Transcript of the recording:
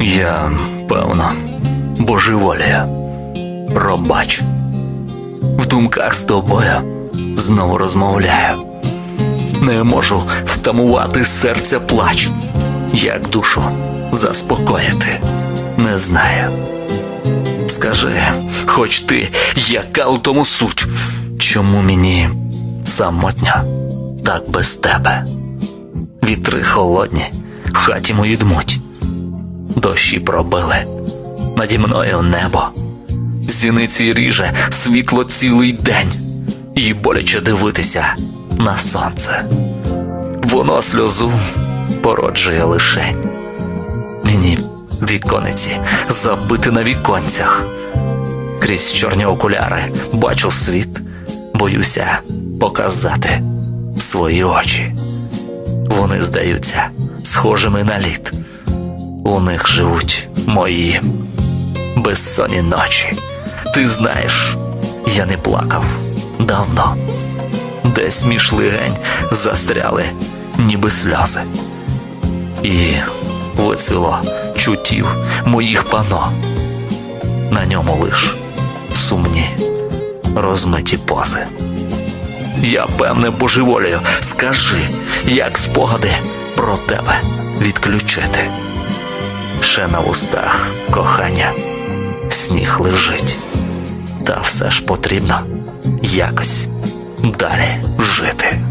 Я, певно, божеволію. Пробач. В думках з тобою знову розмовляю. Не можу втамувати серця плач, як душу заспокоїти, не знаю. Скажи, хоч ти, яка у тому суть, чому мені самотньо так без тебе? Вітри холодні, хаті мої дмуть, дощі пробили, наді мною небо, зіниці ріже світло цілий день, і боляче дивитися на сонце. Воно сльозу породжує лишень. Мені вікониці забити на віконцях. Крізь чорні окуляри бачу світ, боюся показати свої очі. Вони здаються схожими на лід. У них живуть мої безсонні ночі. Ти знаєш, я не плакав давно. Десь між лигень застряли, ніби сльози. І вицвіло чутів моїх пано. На ньому лиш сумні, розмиті пози. Я певне божеволію, скажи, як спогади про тебе відключити. Ще на вустах кохання сніг лежить, та все ж потрібно якось далі жити.